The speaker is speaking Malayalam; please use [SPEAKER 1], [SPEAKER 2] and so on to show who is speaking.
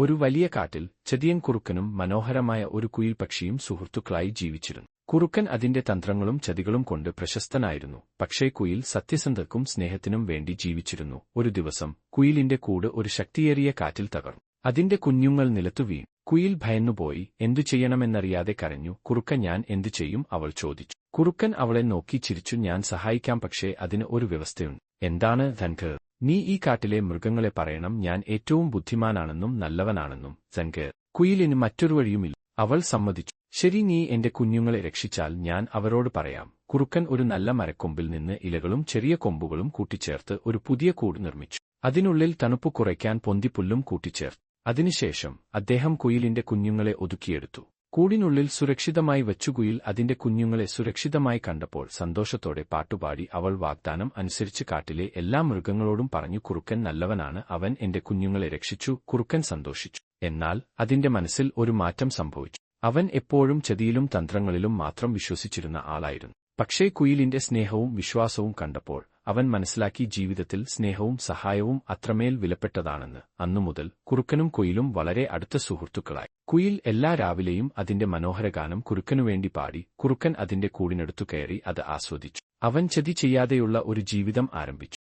[SPEAKER 1] ഒരു വലിയ കാട്ടിൽ ചെതിയൻ കുറുക്കനും മനോഹരമായ ഒരു കുയിൽ പക്ഷിയും സുഹൃത്തുക്കളായി ജീവിച്ചിരുന്നു. കുറുക്കൻ അതിന്റെ തന്ത്രങ്ങളും ചതികളും കൊണ്ട് പ്രശസ്തനായിരുന്നു. പക്ഷേ കുയിൽ സത്യസന്ധർക്കും സ്നേഹത്തിനും വേണ്ടി ജീവിച്ചിരുന്നു. ഒരു ദിവസം കുയിലിന്റെ കൂട് ഒരു ശക്തിയേറിയ കാറ്റിൽ തകർന്നു. അതിന്റെ കുഞ്ഞുങ്ങൾ നിലത്തു വീണു. കുയിൽ ഭയന്നുപോയി എന്തു ചെയ്യണമെന്നറിയാതെ കരഞ്ഞു. കുറുക്കൻ ഞാൻ എന്തു ചെയ്യും? അവൾ ചോദിച്ചു. കുറുക്കൻ അവളെ നോക്കി ചിരിച്ചു ഞാൻ സഹായിക്കാം പക്ഷേ അതിന് ഒരു വ്യവസ്ഥയുണ്ട്. എന്താണ് ധൻഖർ? നീ ഈ കാട്ടിലെ മൃഗങ്ങളെ പറയണം ഞാൻ ഏറ്റവും ബുദ്ധിമാനാണെന്നും നല്ലവനാണെന്നും. ധൻഖർ കുയിലിന് മറ്റൊരു വഴിയുമില്ല. അവൾ സമ്മതിച്ചു. ശരി നീ എന്റെ കുഞ്ഞുങ്ങളെ രക്ഷിച്ചാൽ ഞാൻ അവരോട് പറയാം. കുറുക്കൻ ഒരു നല്ല മരക്കൊമ്പിൽ നിന്ന് ഇലകളും ചെറിയ കൊമ്പുകളും കൂട്ടിച്ചേർത്ത് ഒരു പുതിയ കൂട് നിർമ്മിച്ചു. അതിനുള്ളിൽ തണുപ്പ് കുറയ്ക്കാൻ പൊന്തിപ്പുല്ലും കൂട്ടിച്ചേർത്തു. അതിനുശേഷം അദ്ദേഹം കുയിലിന്റെ കുഞ്ഞുങ്ങളെ ഒതുക്കിയെടുത്തു. കൂടിനുള്ളിൽ സുരക്ഷിതമായി വച്ചുകുയിൽ അതിന്റെ കുഞ്ഞുങ്ങളെ സുരക്ഷിതമായി കണ്ടപ്പോൾ സന്തോഷത്തോടെ പാട്ടുപാടി അവൾ വാഗ്ദാനം അനുസരിച്ച് കാട്ടിലെ എല്ലാ മൃഗങ്ങളോടും പറഞ്ഞു കുറുക്കൻ നല്ലവനാണ് അവൻ എന്റെ കുഞ്ഞുങ്ങളെ രക്ഷിച്ചു കുറുക്കൻ സന്തോഷിച്ചു. എന്നാൽ അതിന്റെ മനസ്സിൽ ഒരു മാറ്റം സംഭവിച്ചു. അവൻ എപ്പോഴും ചതിയിലും തന്ത്രങ്ങളിലും മാത്രം വിശ്വസിച്ചിരുന്ന ആളായിരുന്നു. പക്ഷേ കുയിലിന്റെ സ്നേഹവും വിശ്വാസവും കണ്ടപ്പോൾ അവൻ മനസ്സിലാക്കി ജീവിതത്തിൽ സ്നേഹവും സഹായവും അത്രമേൽ വിലപ്പെട്ടതാണെന്ന്. അന്നുമുതൽ കുറുക്കനും കുയിലും വളരെ അടുത്ത സുഹൃത്തുക്കളായി. കുയിൽ എല്ലാ രാവിലെയും അതിന്റെ മനോഹരഗാനം കുറുക്കനുവേണ്ടി പാടി കുറുക്കൻ അതിന്റെ കൂടിനടുത്തു കയറി അത് ആസ്വദിച്ചു. അവൻ ചതി ചെയ്യാതെയുള്ള ഒരു ജീവിതം ആരംഭിച്ചു.